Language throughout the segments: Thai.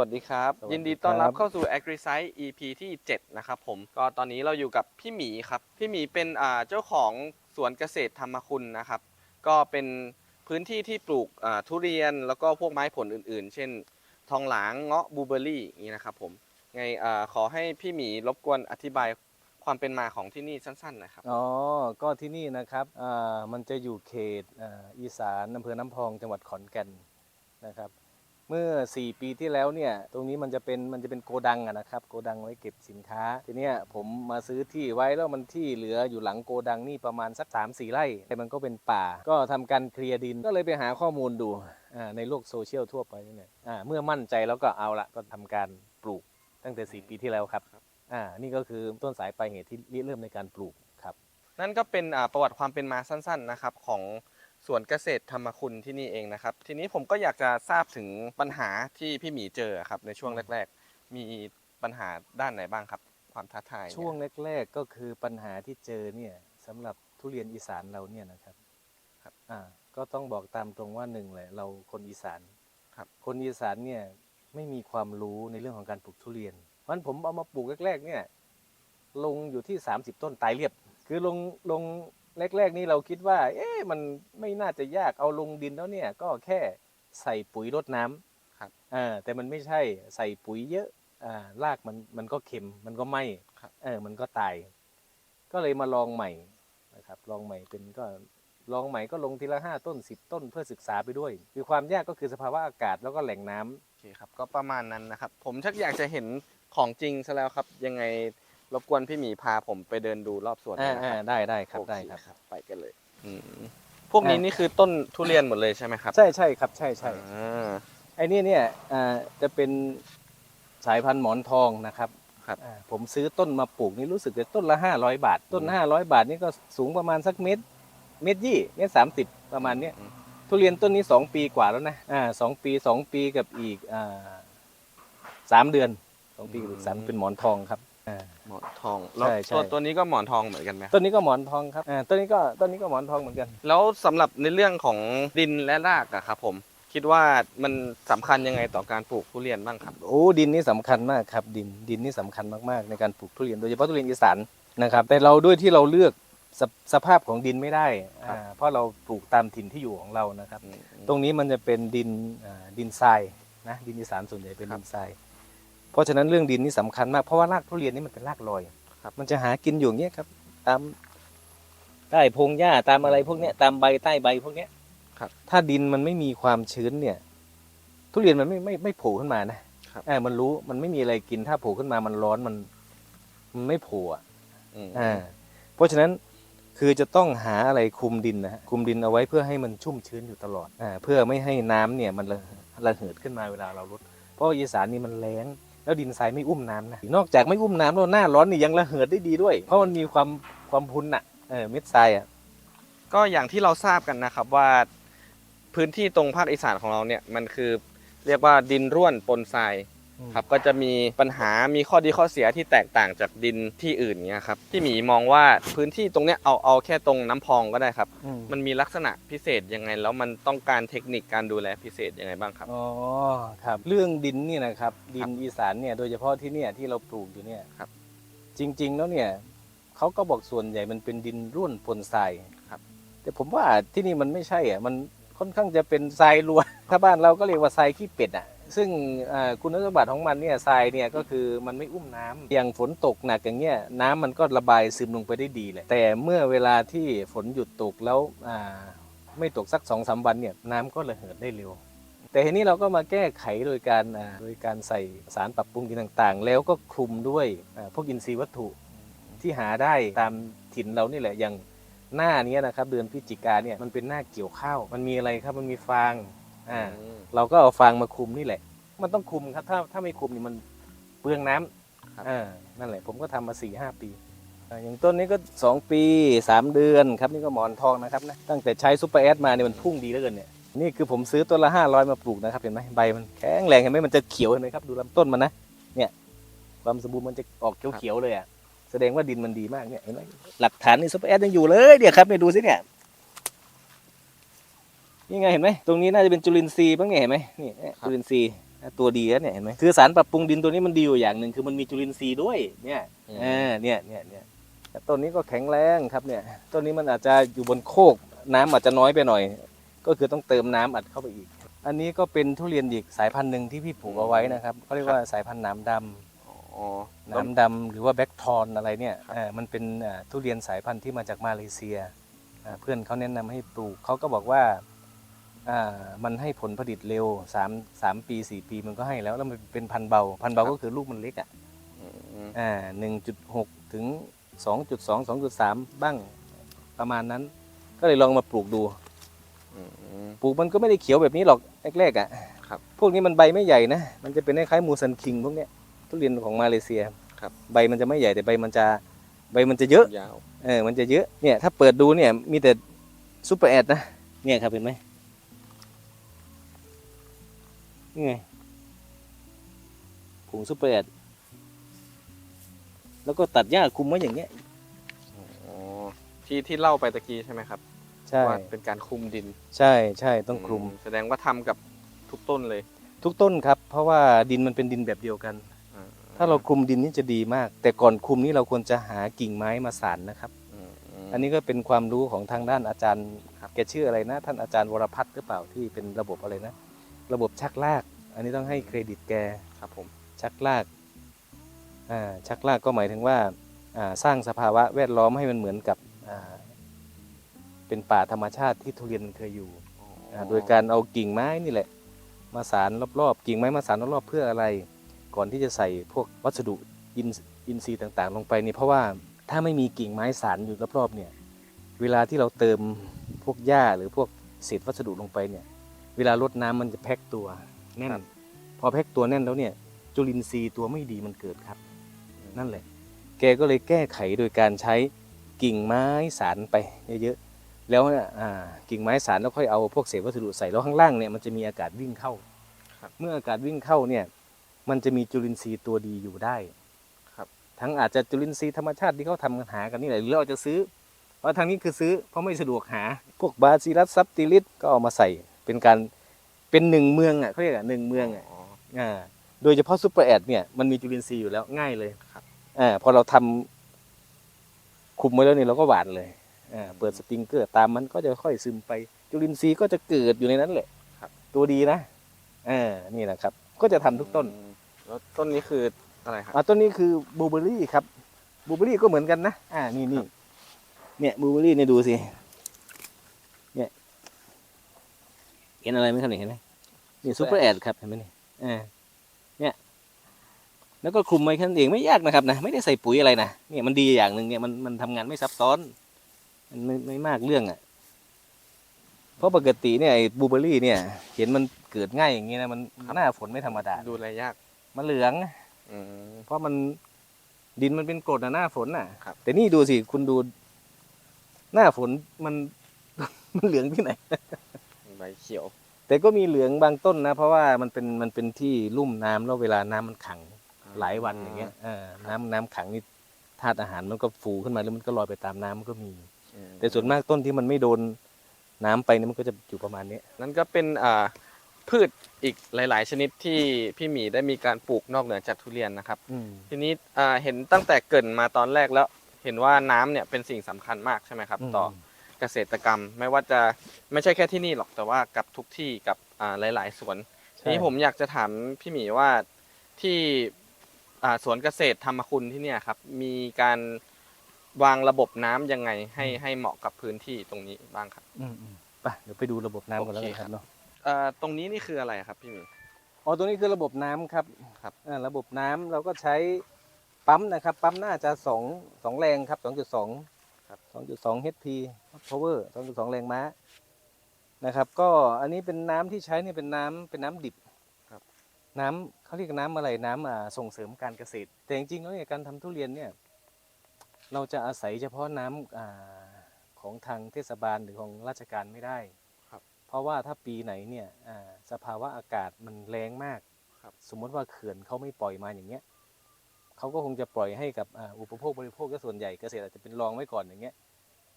วัสดีครับ สวัสดียินดีต้อนรับครับเข้าสู่ AgriSight EP ที่ 7 นะครับผมก็ตอนนี้เราอยู่กับพี่หมีครับ พี่หมีเป็นอ่าเจ้าของสวนเกษตรธรรมคุณนะครับ ก็เป็นพื้นที่ที่ปลูกอ่าทุเรียนแล้วก็พวกไม้ผลอื่นๆ เช่น ทองหลางเงาะบลูเบอร์รี่อย่างนี้นะครับผมไงอ่าขอให้พี่หมีรบกวนอธิบายความเป็นมาของที่นี่สั้นๆหนะครับ อ๋อ ก็ที่นี่นะครับอ่ามันจะอยู่เขตอ่าอีสานอำเภอน้ำพองจังหวัดขอนแก่นนะครับ เมื่อ 4 ปีที่แล้วเนี่ยตรงนี้มันจะเป็นมันจะเป็นโกดังอะนะครับโกดังไว้เก็บสินค้า ทีเนี้ยผมมาซื้อที่ไว้แล้วมันที่เหลืออยู่หลังโกดังนี่ประมาณสัก 3 4 ไร่แต่มันก็เป็นป่า ก็ทำการเคลียร์ดินก็เลยไปหาข้อมูลดูอ่าในโลกโซเชียลทั่วไปนี่เนี่ยอ่าเมื่อมั่นใจแล้วก็เอาละก็ทำการปลูกตั้งแต่ 4 ปีที่แล้วครับอ่านี่ก็คือต้นสายปลายเหตุที่ริเริ่มในการปลูกครับ นั่นก็เป็นอ่าประวัติความเป็นมาสั้น ๆนะครับของ สวนเกษตรธรรมคุณที่นี่เองนะครับ ทีนี้ผมก็อยากจะทราบถึงปัญหาที่พี่หมีเจอครับในช่วงแรก ๆ มีปัญหาด้านไหนบ้างครับ ความท้าทายเนี่ยช่วงแรกๆก็คือปัญหาที่เจอเนี่ยสำหรับทุเรียนอีสานเราเนี่ยนะครับครับอ่าก็ต้องบอกตามตรงว่าหนึ่งเลยเราคนอีสานครับคนอีสานเนี่ยไม่มีความรู้ในเรื่องของการปลูกทุเรียนเพราะฉะนั้นผมเอามาปลูกแรกๆเนี่ยลงอยู่ที่ 30 ต้นตายเรียบ คือลงลง แรก ๆ นี่เราคิดว่า เอ๊ะมันไม่น่าจะยากเอาลงดินแล้วเนี่ย ก็แค่ใส่ปุ๋ยรดน้ำครับอ่าแต่มันไม่ใช่ใส่ปุ๋ยเยอะอ่ารากมันมันก็เค็มมันก็ไหมครับ เออมันก็ตาย ก็เลยมาลองใหม่นะครับลองใหม่เป็นก็ลองใหม่ก็ลงทีละห้าต้นสิบต้นเพื่อศึกษาไปด้วย คือความยากก็คือสภาวะอากาศแล้วก็แหล่งน้ำ โอเคครับ ก็ประมาณนั้นนะครับ ผมชักอยากจะเห็นของจริงซะแล้วครับ ยังไง รบกวนพี่หมีพาผมไปเดินดูรอบสวนหน่อ่าอยนะอ่าครับได้ได้ครับโอเได้ครับ ไปกันเลยอืมพวกนี้อะนี่คือต้นทุเรียนหมดเลยใช่ไหมครับ ใช่ใช่ครับ ใช่ใช่อ่าไอ้นี่เนี่ยอ่าจะเป็นสายพันธุ์หมอนทองนะครับครับอ่าผมซื้อต้นมาปลูกนี่รู้สึกจะต้นละห้าร้อยบาท ต้นห้าร้อยบาทนี่ก็สูงประมาณสักเมตร เมตรยี่เมตรสามสิบประมาณเนี้ยอืมทุเรียนต้นนี้สองปีกว่าแล้วนะอ่าสองปีสองปีกับอีกอ่าสามเดือนสองปีกับอีกสามเป็นหมอนทองครับ อ่า หมอนทองแล้วใช่ใช่ ตัวตัวนี้ก็หมอนทองเหมือนกันไหมต้นนี้ก็หมอนทองครับอ่าต้นนี้ก็ต้นนี้ก็หมอนทองเหมือนกัน แล้วสำหรับในเรื่องของดินและรากอะครับผม คิดว่ามันสำคัญยังไงต่อการปลูกทุเรียนบ้างครับ โอ้ดินนี่สำคัญมากครับดินดินนี่สำคัญมากๆในการปลูกทุเรียนโดยเฉพาะทุเรียนอีสานนะครับ แต่เราด้วยที่เราเลือกสภสภาพของดินไม่ได้ครับอ่าเพราะเราปลูกตามถิ่นที่อยู่ของเรานะครับอืมตรงนี้มันจะเป็นดินอ่าดินทรายนะดินอีสานส่วนใหญ่เป็นครับ ดินทราย เพราะฉะนั้นเรื่องดินนี่สำคัญมากเพราะว่ารากทุเรียนนี่มันเป็นรากลอยครับมันจะหากินอยู่อย่างเงี้ยครับ ตามใต้พงหญ้าตามอะไรพวกเนี้ยตามใบใต้ใบพวกเนี้ยครับ ถ้าดินมันไม่มีความชื้นเนี่ย ทุเรียนมันไม่ไม่ไม่โผล่ขึ้นมานะครับเออมันรู้มันไม่มีอะไรกินถ้าโผล่ขึ้นมามันร้อนมัน มันไม่โผล่อะอืมอ่าเพราะฉะนั้นคือจะต้องหาอะไรคลุมดินนะฮะคลุมดินเอาไว้เพื่อให้มันชุ่มชื้นอยู่ตลอดอ่าเพื่อไม่ให้น้ำเนี่ยมันระระเหิดขึ้นมาเวลาเราลดเพราะอีสานนี่มันแล้ง แล้วดินทรายไม่อุ้มน้ำนะนอกจากไม่อุ้มน้ำแล้วหน้าร้อนนี่ยังระเหิดได้ดีด้วย เพราะมันมีความความพุนอะเออเม็ดทรายอะก็อย่างที่เราทราบกันนะครับว่าพื้นที่ตรงภาคอีสานของเราเนี่ยมันคือเรียกว่าดินร่วนปนทราย ครับก็จะมีปัญหามีข้อดีข้อเสียที่แตกต่างจากดินที่อื่นเนี่ยครับที่หมีมองว่าพื้นที่ตรงเนี้ยเอาเอาแค่ตรงน้ำพองก็ได้ครับอืมมันมีลักษณะพิเศษยังไง แล้วมันต้องการเทคนิคการดูแลพิเศษยังไงบ้างครับอ๋อครับเรื่องดินนี่นะครับดิครันบอีสานเนี่ยโดยเฉพาะที่เนี่ยที่เราปลูกอยู่เนี่ยครับ จริงๆแล้วเนี่ยเขาก็บอกส่วนใหญ่มันเป็นดินร่วนปนทรายครับ แต่ผมว่าที่นี่มันไม่ใช่อะมันค่อนข้างจะเป็นทรายล้วนถ้าบ้านเราก็เรียกว่าทรายขี้เป็ดอะ ซึ่งคุณสมบัติของมันเนี่ยทรายเนี่ยก็คือมันไม่อุ้มน้ำอย่างฝนตกหนักอย่างเงี้ยน้ำมันก็ระบายซึมลงไปได้ดีเลยแต่เมื่อเวลาที่ฝนหยุดตกแล้วไม่ตกสักสองสามวันเนี่ยน้ำก็ระเหิดได้เร็ว แต่ทีนี้เราก็มาแก้ไขโดยการโดยการใส่สารปรับปรุงดินต่างๆ แล้วก็คลุมด้วยพวกอินทรีย์วัตถุที่หาได้ตามถิ่นเรานี่แหละอย่างหน้านี้นะครับเดือนพฤศจิกาเนี่ยมันเป็นหน้าเกี่ยวข้าว มันมีอะไรครับมันมีฟาง อ่าอืมเราก็เอาฟางมาคลุมนี่แหละ มันต้องคลุมครับ ถ้าถ้าไม่คลุมนี่มันเปลืองน้ำครับอ่านั่นแหละ ผมก็ทำมา4ี่ห้าปีอ่าอย่างต้นนี้ก็ 2 ปี 3 เดือนครับนี่ก็หมอนทองนะครับนะตั้งแต่ใช้ซูเปอร์แอดมาเนี่ยมันพุ่งดีเหลือเกินเนี่ยนี่คือผมซื้อต้นละ 500 มาปลูกนะครับเห็นไหมใบมันแข็งแรงเห็นไหมมันจะเขียวเห็นไหมครับดูลำต้นมันนะเนี่ยความสมบูรณ์มันจะออกเขียวๆเลยอะแสดงว่าดินมันดีมากเนี่ยเห็นไหมหลักฐานนี่ซูเปอร์แอดยังอยู่เลยเนี่ยครับเนี่ยดูสิเนี่ย นี่ไงเห็นไหมตรงนี้น่าจะเป็นจุลินทรีย์บ้างเนี่ยเห็นไหมนี่จุลินทรีย์ตัวดีแล้วเนี่ยเห็นไหมคือสารปรับปรุงดินตัวนี้มันดีอยู่อย่างหนึ่งคือมันมีจุลินทรีย์ด้วยเนี่ยอืมเออเนี่ยเนี่ยเนี่ยแต่ต้นนี้ก็แข็งแรงครับเนี่ยต้นนี้มันอาจจะอยู่บนโคกน้ำอาจจะน้อยไปหน่อย ก็คือต้องเติมน้ำอัดเข้าไปอีก อันนี้ก็เป็นทุเรียนอีกสายพันธุ์หนึ่งที่พี่ปลูกเอาไว้นะครับเขาเรียกว่าสายพันธุ์หน้ำดำอ๋อน้ำดำหรือว่าแบ็กทอนอะไรเนี่ยเอ่อมันเป็นอ่าทุเรียนสายพันธุ์ที่มาจากมาเลเซียอ่าเพื่อนเขาแนะนำให้ปลูกเขาก็บอกว่าอ่า มันให้ผลผลิตเร็ว3 3ปี4ปีมันก็ให้แล้ว แล้วมันเป็นพันธุ์เบา พันธุ์เบาก็คือลูกมันเล็กอะอืมอ่า1.6ถึง2.2 2.3บ้างประมาณนั้น ก็เลยลองมาปลูกดูอืมปลูกมันก็ไม่ได้เขียวแบบนี้หรอกแรกๆอะครับพวกนี้มันใบไม่ใหญ่นะ มันจะเป็นคล้ายๆมูซันคิงพวกเนี้ยทุเรียนของมาเลเซียครับใบมันจะไม่ใหญ่แต่ใบมันจะใบมันจะเยอะยาวเออมันจะเยอะเนี่ยถ้าเปิดดูเนี่ยมีแต่ซูเปอร์แอดนะเนี่ยครับเห็นไหม นี่ไงผงซูเปอร์แอดแล้วก็ตัดหญ้าคุมไว้อย่างเงี้ย อ๋อที่ที่เล่าไปตะกี้ใช่ไหมครับใช่ว่าเป็นการคลุมดินใช่ใช่ต้องคลุม แสดงว่าทำกับทุกต้นเลย ทุกต้นครับ เพราะว่าดินมันเป็นดินแบบเดียวกัน อ่ถ้าเราคลุมดินนี่จะดีมาก แต่ก่อนคลุมนี่เราควรจะหากิ่งไม้มาสานนะครับ อืมมอันนี้ก็เป็นความรู้ของทางด้านอาจารย์แกชื่ออะไรนะ ท่านอาจารย์วรพัฒน์หรือเปล่าที่เป็นระบบอะไรนะ ระบบชักลาก อันนี้ต้องให้เครดิตแกครับผมชักลากอ่าชักลากก็หมายถึงว่าอ่าสร้างสภาวะแวดล้อมให้มันเหมือนกับอ่าเป็นป่าธรรมชาติที่ทุเรียนมันเคยอยู่อ๋ออ่าโดยการเอากิ่งไม้นี่แหละ มาสารรอบๆกิ่งไม้มาสารรอบๆเพื่ออะไร ก่อนที่จะใส่พวกวัสดุอินอินทรีย์ต่างๆ ลงไปนี่เพราะว่าถ้าไม่มีกิ่งไม้สารอยู่รอบๆเนี่ยเวลาที่เราเติมพวกหญ้าหรือพวกเศษวัสดุลงไปเนี่ย เวลารดน้ำมันจะแพ็คตัวแน่น พอแพ็คตัวแน่นแล้วเนี่ย จุลินทรีย์ตัวไม่ดีมันเกิดครับ นั่นแหละ แกก็เลยแก้ไขโดยการใช้กิ่งไม้สารไปเยอะๆแล้วเนี่ยอ่ากิ่งไม้สารแล้วค่อยเอาพวกเศษวัสดุใส่แล้วข้างล่างเนี่ยมันจะมีอากาศวิ่งเข้าครับเมื่ออากาศวิ่งเข้าเนี่ย มันจะมีจุลินทรีย์ตัวดีอยู่ได้ครับทั้งอาจจะจุลินทรีย์ธรรมชาติที่เขาทำกันหากันนี่แหละหรือเราจะซื้อเพราะทางนี้คือซื้อเพราะไม่สะดวกหา พวกบาซิลัสซับติลิสก็เอามาใส่ เป็นการเป็นหนึ่งเมืองอะเขาเรียกอะหนึ่งเมืองอะอ๋ออ่าโดยเฉพาะซูเปอร์แอดเนี่ยมันมีจุลินทรีย์อยู่แล้วง่ายเลยครับอ่าพอเราทำคุมไว้แล้วเนี่ยเราก็หวานเลยอ่าเปิดสปริงเกอร์ตามมันก็จะค่อยซึมไป จุลินทรีย์ก็จะเกิดอยู่ในนั้นแหละครับ ตัวดีนะอ่านี่แหละครับ ก็จะทำทุกต้นอืมแล้วต้นนี้คืออะไรครับอ่าต้นนี้คือบลูเบอรี่ครับบลูเบอรี่ก็เหมือนกันนะอ่านี่นี่เนี่ยบลูเบอรี่เนี่ยดูสิเนี่ย เห็นอะไรไหมครับเนี่ยเห็นไหมนี่ซูเปอร์แอดครับเห็นไหมนี่อ่าเนี่ย แล้วก็คลุมไว้แค่นั้นเองไม่ยากนะครับนะไม่ได้ใส่ปุ๋ยอะไรนะเนี่ยมันดีอย่างหนึ่งเนี่ยมันมันทำงานไม่ซับซ้อนมันไม่ไม่มากเรื่องอะ เพราะปกติเนี่ยไอ้บลูเบอรี่เนี่ย เห็นมันเกิดง่ายอย่างนี้นะมันหน้าฝนไม่ธรรมดาดูแลยากมันเหลือง อืม เพราะมันดินมันเป็นกรดนะหน้าฝนน่ะ ครับ แต่นี่ดูสิคุณดู หน้าฝนมัน มันเหลืองที่ไหน ใบเขียว แต่ก็มีเหลืองบางต้นนะ เพราะว่ามันเป็นมันเป็นที่ลุ่มน้ำแล้วเวลาน้ำมันขังหลายวันอย่างเงี้ยเออน้ำน้ำขังนี่ธาตุอาหารมันก็ฟูขึ้นมาแล้วมันก็ลอยไปตามน้ำมันก็มีอืมแต่ส่วนมากต้นที่มันไม่โดนน้ำไปเนี่ยมันก็จะอยู่ประมาณนี้ นั่นก็เป็นอ่าพืชอีกหลาย ๆ ชนิดที่พี่หมีได้มีการปลูกนอกเหนือจากทุเรียนนะครับ อืม ทีนี้อ่าเห็นตั้งแต่เกรินมาตอนแรกแล้ว เห็นว่าน้ำเนี่ยเป็นสิ่งสำคัญมากใช่ไหมครับ ต่อ เกษตรกรรม ไม่ว่าจะไม่ใช่แค่ที่นี่หรอกแต่ว่ากับทุกที่กับอ่าหลาย ๆ สวนทีใช่นี้ผมอยากจะถามพี่หมีว่าที่อ่าสวนเกษตรธรรมคุณที่เนี่ยครับ มีการวางระบบน้ำยังไงให้ให้เหมาะกับพื้นที่ตรงนี้บ้างครับ อืมอืมไปเดี๋ยวไปดูระบบน้ำกันแล้วกันโอเคคครัรับบเนาะเอ่อตรงนี้นี่คืออะไรครับพี่หมี อ๋อตัวนี้คือระบบน้ำครับครับ อ่าระบบน้ำเราก็ใช้ปั๊มนะครับ ปั๊มน่าจะสองสองแรงครับสองจุดสอง ครับสองจุดสอง HP power สองจุดสองแรงม้านะครับ ก็อันนี้เป็นน้ำที่ใช้เนี่ยเป็นน้ำเป็นน้ำดิบครับ น้ำเขาเรียกน้ำอะไรน้ำอ่าส่งเสริมการเกษตร แต่จริงๆแล้วเนี่ยการทำทุเรียนเนี่ยเราจะอาศัยเฉพาะน้ำอ่าของทางเทศบาลหรือของราชการไม่ได้ครับ เพราะว่าถ้าปีไหนเนี่ยอ่าสภาวะอากาศมันแรงมากครับสมมติว่าเขื่อนเขาไม่ปล่อยมาอย่างเงี้ย เขาก็คงจะปล่อยให้กับอ่าอุปโภคบริโภคก็ส่วนใหญ่เกษตรอาจจะเป็นรองไว้ก่อนอย่างเงี้ย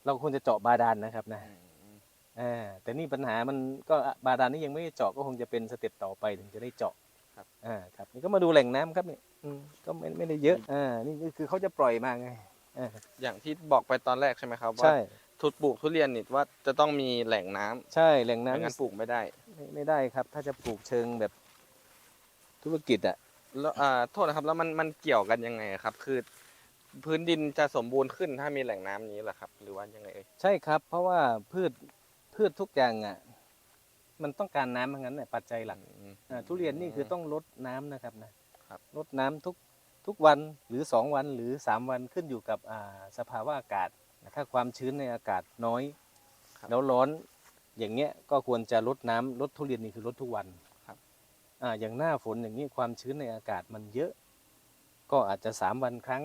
เราควรจะเจาะบาดาลนะครับนะอ่าแต่นี่ปัญหามันก็บาดาลนี่ยังไม่ได้เจาะก็คงจะเป็นสเต็ปต่อไปถึงจะได้เจาะครับอ่าครับนี่ก็มาดูแหล่งน้ำครับนี่อืมก็ไม่ไม่ได้เยอะอ่านี่คือเขาจะปล่อยมาไงอ่าอย่างที่บอกไปตอนแรกใช่ไหมครับว่าใช่ทุดปลูกทุเรียนนี่ว่าจะต้องมีแหล่งน้ำใช่แหล่งไม่น้ำงั้นปลูกไม่ได้ไม่ไม่ได้ครับ ถ้าจะปลูกเชิงแบบธุรกิจอะ แล้วอ่าโทษนะครับ แล้วมันมันเกี่ยวกันยังไงครับ คือ พื้นดินจะสมบูรณ์ขึ้นถ้ามีแหล่งน้ำนี้เหรอครับ หรือว่ายังไงเอ่ยใช่ครับ เพราะว่าพืชพืชทุกอย่างอะมันต้องการน้ำทั้งนั้นแหละปัจจัยหลักอืม อ่าทุเรียนนี่คือต้องลดน้ำนะครับนะครับ ลดน้ำทุกทุกวันหรือสองวันหรือสามวันขึ้นอยู่กับอ่าสภาวะอากาศถ้าความชื้นในอากาศน้อยครับแล้วร้อนอย่างเงี้ยก็ควรจะลดน้ำลดทุเรียนนี่คือลดทุกวันครับ อ่าอย่างหน้าฝนอย่างนี้ความชื้นในอากาศมันเยอะ ก็อาจจะสามวันครั้ง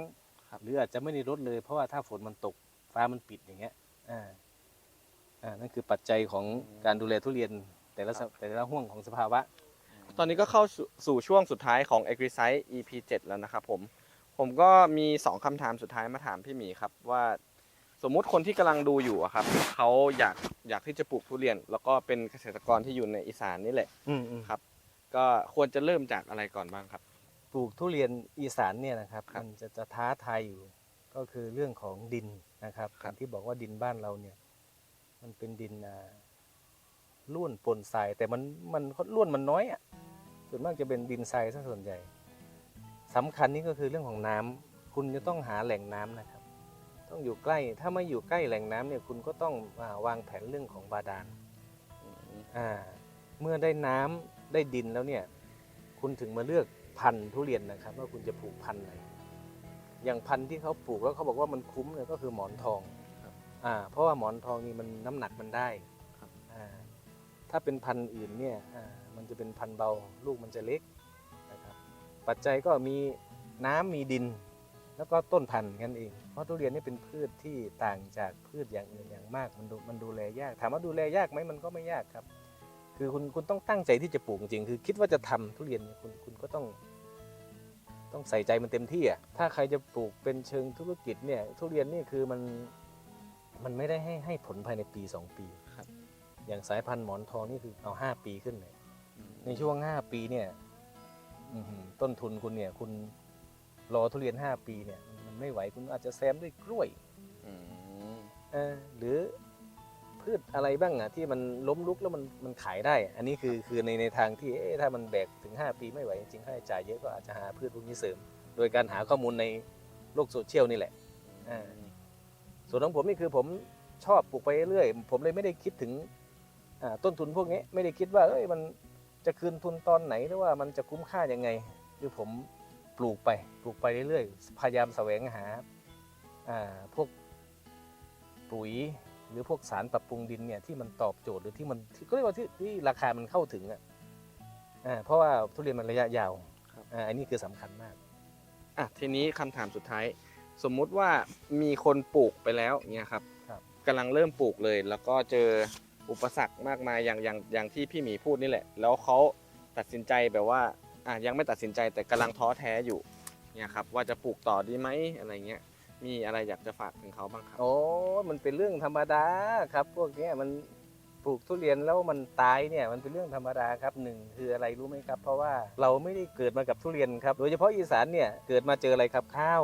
หรืออาจจะไม่ได้ลดเลย เพราะว่าถ้าฝนมันตกฟ้ามันปิดอย่างเงี้ยอ่าอ่านั่นคือปัจจัยของการดูแลทุเรียนแต่ละสแต่ละห่วงของสภาวะ ตอนนี้ก็เข้าสู่สู่ช่วงสุดท้ายของ a g r i s i z e EP 7 แล้วนะครับผมผมก็มี 2คำถามสุดท้ายมาถามพี่หมีครับว่าสมมุติคนที่กำลังดูอยู่อะครับเขาอยากอยากที่จะปลูกทุเรียน แล้วก็เป็นเกษตรกรที่อยู่ในอีสานนี่แหละอืมอืมครับ ก็ควรจะเริ่มจากอะไรก่อนบ้างครับ ปลูกทุเรียนอีสานเนี่ยนะครับครับมันจะจะท้าทายอยู่ ก็คือเรื่องของดินนะครับครับ อย่างที่บอกว่าดินบ้านเราเนี่ยมันเป็นดินอ่าล้วนปนทรายแต่มันมันล้วนมันน้อยอะส่วนมากจะเป็นดินทรายซะส่วนใหญ่สำคัญนี่ก็คือเรื่องของน้ำคุณจะต้องหาแหล่งน้ำนะครับ ต้องอยู่ใกล้ถ้าไม่อยู่ใกล้แหล่งน้ำเนี่ยคุณก็ต้องอาวางแผนเรื่องของบาดาล อ่าเมื่อได้น้ำ ได้ดินแล้วเนี่ย คุณถึงมาเลือกพันธุ์ทุเรียนนะครับ ว่าคุณจะปลูกพันธุ์ไหนอย่างพันธุ์ที่เขาปลูกแล้วเขาบอกว่ามันคุ้มเนี่ยก็คือหมอนทองครับอ่าเพราะว่าหมอนทองนี่มันน้ำหนักมันได้ครับอ่าถ้าเป็นพันธุ์อื่นเนี่ยอ่ามันจะเป็นพันธุ์เบาลูกมันจะเล็กนะครับปัจจัยก็มีน้ำมีดิน แล้วก็ต้นพันธุ์กันเอง เพราะทุเรียนนี่เป็นพืชที่ต่างจากพืชอย่างอื่นอย่างมากมันดูมันดูแลยาก ถามว่าดูแลยากไหมมันก็ไม่ยากครับ คือคุณคุณต้องตั้งใจที่จะปลูกจริงๆคือคิดว่าจะทำทุเรียนเนี่ยคุณคุณก็ต้องต้องใส่ใจมันเต็มที่อะถ้าใครจะปลูกเป็นเชิงธุรกิจเนี่ยทุเรียนนี่คือมันมันไม่ได้ให้ให้ผลภายในปีสองปีครับ อย่างสายพันธุ์หมอนทองนี่คือเอาห้าปีขึ้นเลยในช่วง 5 ปีเนี่ยอื้อหือต้นทุนคุณเนี่ยคุณรอทุเรียน 5 ปีเนี่ย มันไม่ไหวคุณอาจจะแซมด้วยกล้วยอืมเออหรือ พืชอะไรบ้างอะที่มันล้มลุกแล้วมันมันขายได้ อันนี้คือคือในในทางที่เอ๊ะถ้ามันแบกถึง 5 ปีไม่ไหวจริงๆค่าใช้จ่ายเยอะก็อาจจะหาพืชพวกนี้เสริม โดยการหาข้อมูลในโลกโซเชียลนี่แหละอ่าส่วนของผมนี่คือผมชอบปลูกไปเรื่อยผมเลยไม่ได้คิดถึงอ่าต้นทุนพวกนี้ไม่ได้คิดว่าเอ้ยมันจะคืนทุนตอนไหนหรือว่ามันจะคุ้มค่ายังไงคือผมปลูกไปปลูกไปเรื่อยๆพยายามแสวงหาอ่าพวกปุ๋ย หรือพวกสารปรับปรุงดินเนี่ยที่มันตอบโจทย์หรือที่มันที่ก็เรียกว่าที่ที่ราคามันเข้าถึงอะอ่าเพราะว่าทุเรียนมันระยะยาวครับอ่าอันนี้คือสำคัญมากอะทีนี้คำถามสุดท้าย สมมุติว่ามีคนปลูกไปแล้วเนี่ยครับครับกำลังเริ่มปลูกเลย แล้วก็เจออุปสรรคมากมายอย่างอย่างอย่างที่พี่หมีพูดนี่แหละ แล้วเขาตัดสินใจแบบว่าอะยังไม่ตัดสินใจแต่กำลังท้อแท้อยู่เนี่ยครับว่าจะปลูกต่อดีไหมอะไรเงี้ย มีอะไรอยากจะฝากถึงเขาบ้างครับ โอ้มันเป็นเรื่องธรรมดาครับ พวกเนี้ยมันปลูกทุเรียนแล้วมันตายเนี่ยมันเป็นเรื่องธรรมดาครับหนึ่งคืออะไรรู้ไหมครับ เพราะว่าเราไม่ได้เกิดมากับทุเรียนครับ โดยเฉพาะอีสานเนี่ยเกิดมาเจออะไรครับข้าว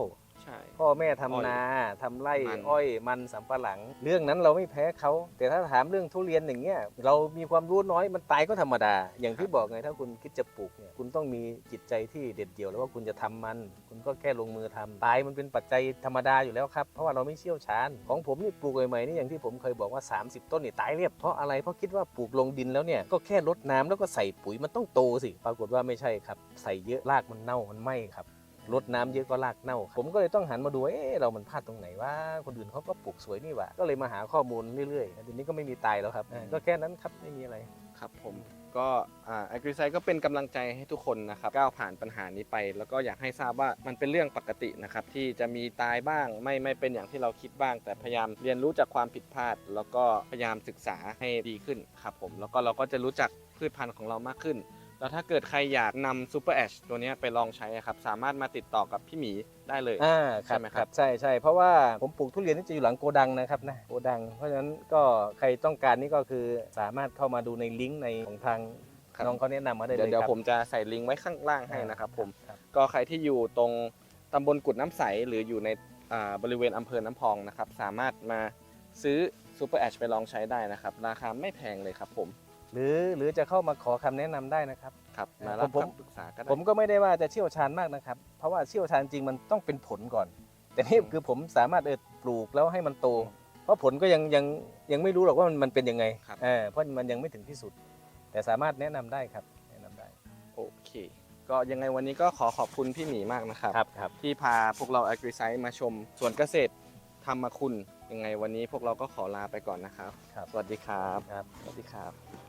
พ่อแม่ทำนาทำไร่มันอ้อยมันสำปะหลัง เรื่องนั้นเราไม่แพ้เขาแต่ถ้าถามเรื่องทุเรียนอย่างเงี้ยเรามีความรู้น้อยมันตายก็ธรรมดา อย่างที่บอกไงถ้าคุณคิดจะปลูกเนี่ยคุณต้องมีจิตใจที่เด็ดเดี่ยวแล้วว่าคุณจะทำมัน คุณก็แค่ลงมือทำตายมันเป็นปัจจัยธรรมดาอยู่แล้วครับเพราะว่าเราไม่เชี่ยวชาญของผมนี่ปลูกใหม่ๆนี่อย่างที่ผมเคยบอกว่า 30 ต้นนี่ตายเรียบเพราะอะไรเพราะคิดว่าปลูกลงดินแล้วเนี่ยก็แค่รดน้ำแล้วก็ใส่ปุ๋ยมันต้องโตสิ ปรากฏว่าไม่ใช่ครับ ใส่เยอะรากมันเน่ามันไหม้ครับ รดน้ำเยอะก็รากเน่า ผมก็เลยต้องหันมาดูว่าเอ๊ะเรามันพลาดตรงไหนว่าคนอื่นเขาก็ปลูกสวยนี่หว่า ก็เลยมาหาข้อมูลเรื่อยๆทีนี้ก็ไม่มีตายแล้วครับอ่าก็แค่นั้นครับไม่มีอะไรครับผมก็อ่า a g r i s i ก็เป็นกำลังใจให้ทุกคนนะครับก้าวผ่านปัญหานี้ไป แล้วก็อยากให้ทราบว่ามันเป็นเรื่องปกตินะครับที่จะมีตายบ้างไม่ไม่เป็นอย่างที่เราคิดบ้าง แต่พยายามเรียนรู้จากความผิดพลาด แล้วก็พยายามศึกษาให้ดีขึ้นครับผมแล้วก็เราก็จะรู้จักพืชพันธุ์ของเรามากขึ้น แล้วถ้าเกิดใครอยากนำซูเปอร์แอชตัวเนี้ยไปลองใช้อะครับ สามารถมาติดต่อกับพี่หมีได้เลยอ่าคใช่รับไหมคครัรับบใช่ใช่เพราะว่าผมปลูกทุเรียนนี่จะอยู่หลังโกดังนะครับนะโกดัง เพราะฉะนั้นก็ใครต้องการนี่ก็คือสามารถเข้ามาดูในลิงก์ในของทางครับน้องเขาแนะนำมาได้เลเดี๋ยวยเดี๋ยวครับผมจะใส่ลิงก์ไว้ข้างล่างให้นะครับผมครับก็ใครที่อยู่ตรงตำบลกุดน้ำใสหรืออยู่ในอ่าบริเวณอำเภอน้ำพองนะครับสามารถมาซื้อซูเปอร์แอชไปลองใช้ได้นะครับ ราคาไม่แพงเลยครับผม หรือหรือจะเข้ามาขอคำแนะนำได้นะครับ ครับเอ่อมารับผม คำปรึกษาก็ได้ ผมก็ไม่ได้ว่าจะเชี่ยวชาญมากนะครับ เพราะว่าเชี่ยวชาญจริงมันต้องเป็นผลก่อน แต่นี่อืมคือผมสามารถเออปลูกแล้วให้มันโต อืมเพราะผลก็ยังยังยังไม่รู้หรอกว่ามันมันเป็นยังไงครับ เออเพราะมันยังไม่ถึงที่สุด แต่สามารถแนะนำได้ครับ แนะนำได้โอเค ก็ยังไงวันนี้ก็ขอขอบคุณพี่หมีมากนะครับ ครับครับ ที่พาพวกเรา a g r i s i มาชมสวนเกษตรธรรมคุณ ยังไงวันนี้พวกเราก็ขอลาไปก่อนนะครับ ครับ สวัสดีครับ ครับ สวัสดีครับ